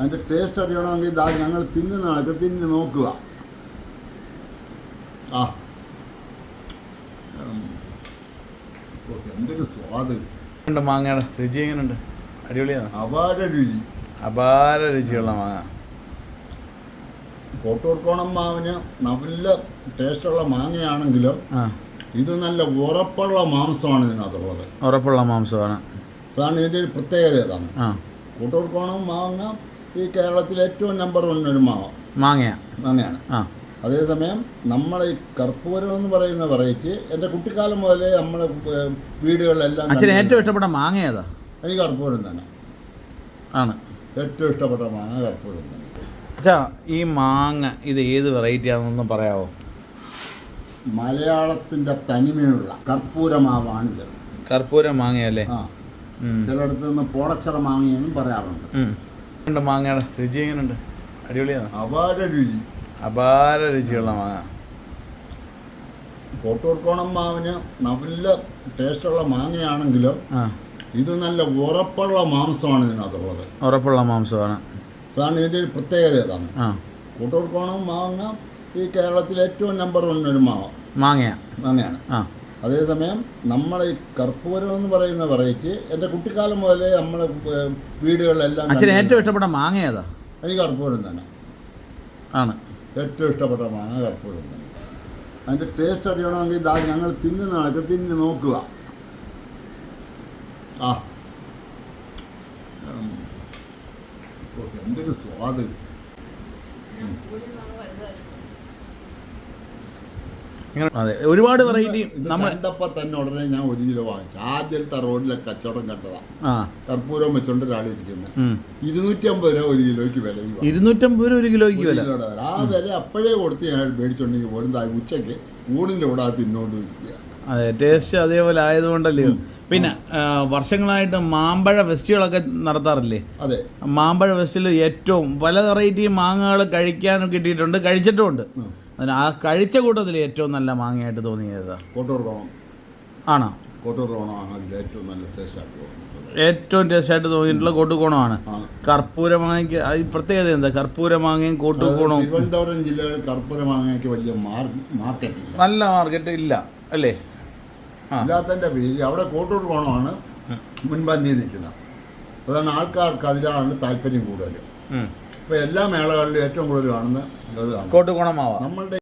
അതിന്റെ ടേസ്റ്റ് അറിയണമെങ്കിൽ ഇതാ ഞങ്ങൾ തിന്നുന്ന കണക്ക് തിന്ന് നോക്കുക. ആ. എന്തൊരു സ്വാദ്. ഉണ്ട് മാങ്ങയുടെ രുചി എങ്ങനെയുണ്ട്? അടിപൊളിയാണ്? അപാര രുചി. അപാര രുചിയുള്ള മാങ്ങ. കോട്ടൂർക്കോണം മാവിന് നല്ല ടേസ്റ്റുള്ള മാങ്ങയാണെങ്കിലും ഇത് നല്ല ഉറപ്പുള്ള മാംസമാണ് ഇതിനകത്തുള്ളത്. ഉറപ്പുള്ള മാംസമാണ്. അതാണ് ഇതിന്റെ ഒരു പ്രത്യേകത. ഇതാണ് ആ. കൂട്ടൂർക്കോണം മാങ്ങ ഈ കേരളത്തിൽ ഏറ്റവും നമ്പർ വൺ ഒരു മാവ മാങ്ങയാ? മാങ്ങയാണ്. ആ. അതേസമയം നമ്മൾ ഈ കർപ്പൂരം എന്ന് പറയുന്ന വെറൈറ്റി എന്റെ കുട്ടിക്കാലം മുതലേ നമ്മൾ വീടുകളിലെല്ലാം അച്ഛന് ഏറ്റവും ഇഷ്ടപ്പെട്ട മാങ്ങ ഏതാ? എനിക്ക് കർപ്പൂരം തന്നെ. ആണ്. ഏറ്റവും ഇഷ്ടപ്പെട്ട മാങ്ങ കർപ്പൂരം തന്നെ. അച്ഛാ ഈ മാങ്ങ ഇത് ഏത് വെറൈറ്റി ആണെന്നൊന്നും പറയാമോ മലയാളത്തിന്റെ തനിമയുള്ള കർപ്പൂരമാവാണിത് കർപ്പൂര മാങ്ങയല്ലേ? ആ. ചിലയിടത്ത് നിന്ന് പോളച്ചറ മാങ്ങയെന്നും പറയാറുണ്ട്. ഉണ്ട് മാങ്ങയുടെ രുചി എങ്ങനെയുണ്ട്? അടിപൊളിയാണ്? അപാര രുചി. അപാര രുചിയുള്ള മാങ്ങ. കോട്ടൂർക്കോണം മാവിന് നല്ല ടേസ്റ്റുള്ള മാങ്ങയാണെങ്കിലും ഇത് നല്ല ഉറപ്പുള്ള മാംസമാണ് ഇതിനകത്തുള്ളത്. ഉറപ്പുള്ള മാംസമാണ്. അതാണ് ഇതിന്റെ ഒരു പ്രത്യേകത ഇതാണ്. കൂട്ടൂർക്കോണം മാങ്ങ ഈ കേരളത്തിൽ ഏറ്റവും നമ്പർ വൺ ഒരു മാവ മാങ്ങയാണ് മാങ്ങയാണ്. ആ. അതേസമയം നമ്മൾ ഈ കർപ്പൂരം എന്ന് പറയുന്ന വെറൈറ്റി എന്റെ കുട്ടിക്കാലം മുതലേ നമ്മൾ വീടുകളിലെല്ലാം അച്ഛൻ. ഏറ്റവും ഇഷ്ടപ്പെട്ട മാങ്ങ ഏതാ? എനിക്ക് കർപ്പൂരം തന്നെ. ആണ്. ഏറ്റവും ഇഷ്ടപ്പെട്ട മാങ്ങ കർപ്പൂരം തന്നെ. അതിന്റെ ടേസ്റ്റ് അറിയണമെങ്കിൽ ഇതാ ഞങ്ങൾ തിന്നുന്ന കണക്ക് തിന്ന് നോക്കുക. ആ. എന്തൊരു സ്വാദ്. അതെ ഒരുപാട് വെറൈറ്റി നമ്മൾ കണ്ടപ്പോ തന്നെ ഉടനെ ഞാൻ ഒരു കിലോ വാങ്ങിച്ചു. ആദ്യത്തെ റോഡിലെ കച്ചവടം കണ്ടതാ. ആ. കർപ്പൂരം വെച്ചോണ്ട് രാളി ഇരിക്കുന്നത് ഇരുന്നൂറ്റി അമ്പത് രൂപ ഒരു കിലോയ്ക്ക് വില. ഇരുന്നൂറ്റമ്പത് രൂപ ഒരു കിലോയ്ക്ക് വില. ആ വില അപ്പോഴേ കൊടുത്ത് ഞാൻ മേടിച്ചോണ്ടെങ്കിൽ പോലും ഉച്ചയ്ക്ക് ഉച്ചയ്ക്ക് ഊണിന്റെ കൂടെ അത് തിന്നോണ്ട് ഇരിക്കുക അതെ ടേസ്റ്റ് അതേപോലെ ആയതുകൊണ്ടല്ലേ? പിന്നെ വർഷങ്ങളായിട്ട് മാമ്പഴ ഫെസ്റ്റുകളൊക്കെ നടത്താറില്ലേ? അതെ. മാമ്പഴ ഫെസ്റ്റിൽ ഏറ്റവും പല വെറൈറ്റി മാങ്ങകൾ കഴിക്കാൻ കിട്ടിയിട്ടുണ്ട് കഴിച്ചിട്ടുമുണ്ട്. അതിന് ആ കഴിച്ച കൂട്ടത്തിൽ ഏറ്റവും നല്ല മാങ്ങയായിട്ട് തോന്നിയത്? കോട്ടൂർ റോണം ആണോ? കോട്ടൂർ റോണമാണ് അതിൽ ഏറ്റവും നല്ല ടേസ്റ്റ് തോന്നുന്നത് ഏറ്റവും ടേസ്റ്റായിട്ട് തോന്നിയിട്ടുള്ള കോട്ടുകോണമാണ്. കർപ്പൂരമാങ്ങയ്ക്ക് ഈ പ്രത്യേകത എന്താ? കർപ്പൂരമാങ്ങയും കോട്ടുകോണവും തിരുവനന്തപുരം ജില്ലയിൽ കർപ്പൂര മാങ്ങയ്ക്ക് വലിയ മാർക്കറ്റ് നല്ല മാർക്കറ്റ് ഇല്ല അല്ലേ? ഇല്ലാത്തതിന്റെ പേര് അവിടെ കോട്ടൂർ കോണമാണ് മുൻപന്തിയിൽ നിൽക്കുന്നത്. അതാണ് ആൾക്കാർക്ക് അതിലാണ് താല്പര്യം കൂടുതൽ. ഇപ്പോൾ എല്ലാ മേളകളിലും ഏറ്റവും കൂടുതൽ കാണുന്ന ഇതാണ്. കോട്ടുകോണം മാവാ നമ്മളുടെ